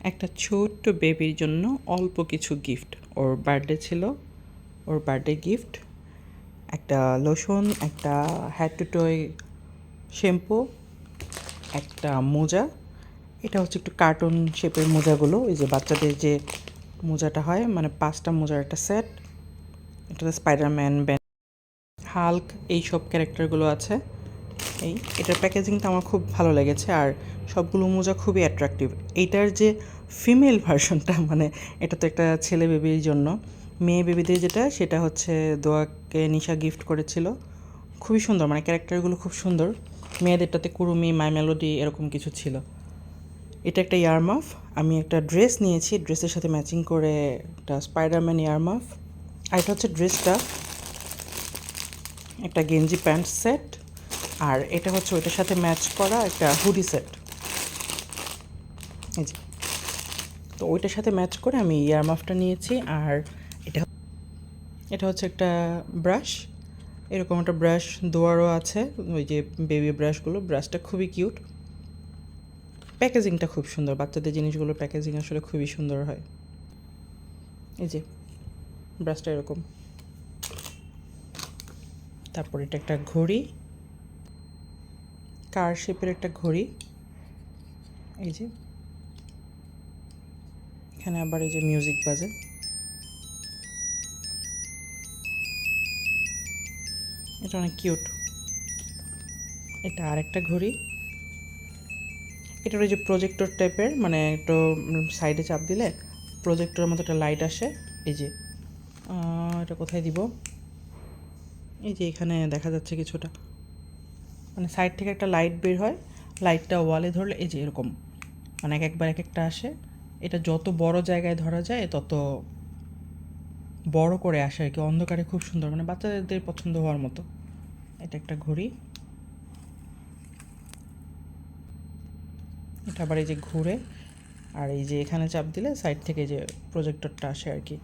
একটা ছোট্ট বেবির জন্য অল্প কিছু গিফট ওর বার্থডে ছিল, ওর বার্থডে গিফট একটা লোশন একটা হ্যাড টু টয় শ্যাম্পু একটা মোজা। এটা হচ্ছে একটু কার্টুন শেপের মোজাগুলো। ওই যে বাচ্চাদের যে মোজাটা হয় মানে পাঁচটা মোজার একটা সেট এটাতে স্পাইডারম্যান ব্যান হাল্ক এই সব ক্যারেক্টারগুলো আছে। এই, এটার প্যাকেজিংটা আমার খুব ভালো লেগেছে আর সবগুলো মোজা খুবই অ্যাট্রাকটিভ এইটার যে ফিমেল ভার্সনটা মানে এটা তো একটা ছেলে বেবির জন্য, মেয়ে বেবিদের যেটা, সেটা হচ্ছে দোয়াকে নিশা গিফট করেছিল। খুবই সুন্দর মানে ক্যারেক্টারগুলো খুব সুন্দর। মেয়েদেরটাতে কুরুমি, মাই মেলোডি এরকম কিছু ছিল। এটা একটা ইয়ারমাফ আমি একটা ড্রেস নিয়েছি ড্রেসের সাথে ম্যাচিং করে একটা স্পাইডারম্যান ইয়ারমাফ আর এটা হচ্ছে ড্রেসটা একটা গেঞ্জি প্যান্ট সেট আর এটা হচ্ছে ওইটার সাথে ম্যাচ করা একটা হুডি সেট। এই যে। তো ওইটার সাথে ম্যাচ করে আমি ইয়ার মাফটা নিয়েছি আর এটা এটা হচ্ছে একটা ব্রাশ। এরকম একটা ব্রাশ দোয়ারও আছে, ওই যে বেবি ব্রাশগুলো। ব্রাশটা খুবই কিউট। প্যাকেজিংটা খুব সুন্দর, বাচ্চাদের জিনিসগুলোর প্যাকেজিং আসলে খুবই সুন্দর হয়। এই যে, ব্রাশটা এরকম। তারপর এটা একটা ঘড়ি। কার শেপের একটা ঘড়ি? এই যে। এখানে আবার এই যে মিউজিক বাজে। এটা অনেক কিউট এটা আরেকটা ঘড়ি। এটার ওই যে প্রজেক্টর টাইপের মানে একটু সাইডে চাপ দিলে প্রজেক্টরের মতো একটা লাইট আসে। এই যে। এটা কোথায় দিব? এই যে এখানে দেখা যাচ্ছে কিছুটা। মানে সাইড থেকে একটা লাইট বের হয় লাইটটা ওয়ালে ধরলে এই যে এরকম মানে এক একবার এক একটা আসে। এটা যত বড় জায়গায় ধরা যায়, তত বড় করে আসে আর কি, অন্ধকারে খুব সুন্দর মানে বাচ্চাদের পছন্দ হওয়ার মতো। এটা একটা ঘড়ি। এটা আবার এই যে ঘুরে, আর এই যে এখানে চাপ দিলে সাইড থেকে যে প্রজেক্টরটা আসে আর কি।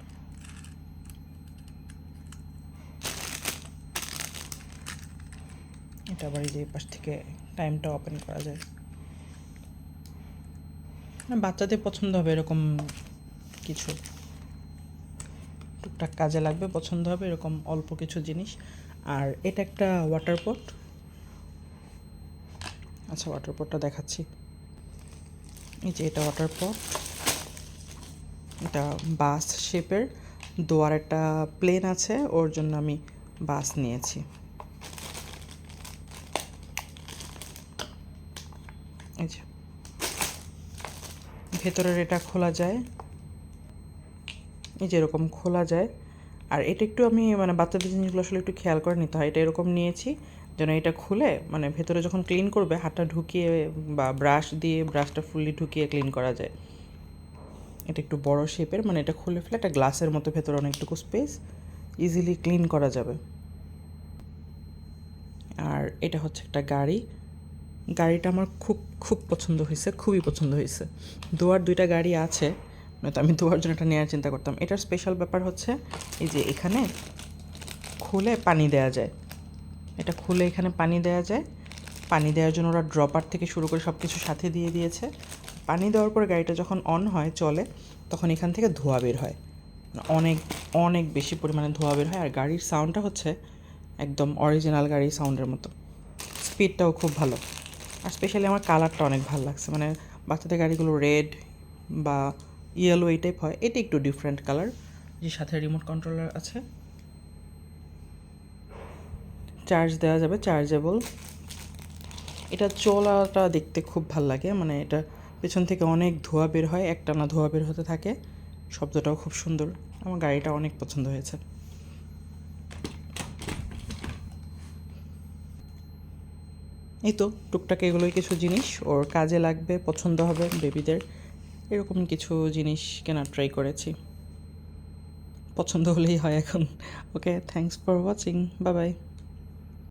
এটা এই যে পাশ থেকে টাইমটা ওপেন করা যায়। না, বাচ্চাদের পছন্দ হবে এরকম কিছু। টুকটাক কাজে লাগবে, পছন্দ হবে এরকম অল্প কিছু জিনিস। আর এটা একটা ওয়াটার পট আচ্ছা ওয়াটার পটটা দেখাচ্ছি। এই যে এটা ওয়াটার পট এটা বাস শেপের দোয়ার একটা প্লেন আছে, ওর জন্য আমি বাস নিয়েছি। এই ভেতরের এটা খোলা যায়। এই যে এরকম খোলা যায়। আর এটা একটু আমি মানে বাচ্চাদের জিনিসগুলো আসলে একটু খেয়াল করে নিতে হয়। এটা এরকম নিয়েছি যেন এটা খুলে মানে ভেতরে যখন ক্লিন করবে, হাতটা ঢুকিয়ে বা ব্রাশ দিয়ে ব্রাশটা ফুললি ঢুকিয়ে ক্লিন করা যায়। এটা একটু বড় শেপের মানে এটা খুলে ফেলে একটা গ্লাসের মতো ভেতরে অনেকটুকু স্পেস ইজিলি ক্লিন করা যাবে। আর এটা হচ্ছে একটা গাড়ি। গাড়িটা আমার খুব খুব পছন্দ হয়েছে, খুবই পছন্দ হয়েছে। দোয়ার দুইটা গাড়ি আছে, নয়তো আমি দোয়ার জন্য এটা নেওয়ার চিন্তা করতাম। এটার স্পেশাল ব্যাপার হচ্ছে, এই যে এখানে খুলে পানি দেওয়া যায়। এটা খুলে এখানে পানি দেওয়া যায়। পানি দেওয়ার জন্য ওরা ড্রপার থেকে শুরু করে সব কিছু সাথে দিয়ে দিয়েছে। পানি দেওয়ার পরে গাড়িটা যখন অন হয়, চলে, তখন এখান থেকে ধোঁয়া বের হয়। অনেক অনেক বেশি পরিমাণে ধোঁয়া বের হয়। আর গাড়ির সাউন্ডটা হচ্ছে একদম অরিজিনাল গাড়ির সাউন্ডের মতো। স্পিডটাও খুব ভালো। আর স্পেশালি আমার কালারটা অনেক ভালো লাগছে। মানে বাচ্চাদের গাড়িগুলো রেড বা ইয়েলো এই টাইপ হয় এটা একটু ডিফারেন্ট কালার যে সাথে রিমোট কন্ট্রোলার আছে। চার্জ দেওয়া যাবে চার্জেবল এটা চলাটা দেখতে খুব ভালো লাগে মানে এটা পেছন থেকে অনেক ধোঁয়া বের হয় একটানা ধোঁয়া বের হতে থাকে। শব্দটাও খুব সুন্দর। আমার গাড়িটা অনেক পছন্দ হয়েছে। এই তো, টুকটাক এগুলোই কিছু জিনিস ওর কাজে লাগবে, পছন্দ হবে বেবিদের। এরকম কিছু জিনিস কেনার ট্রাই করেছি। পছন্দ হলেই হয় এখন। Okay thanks for watching bye bye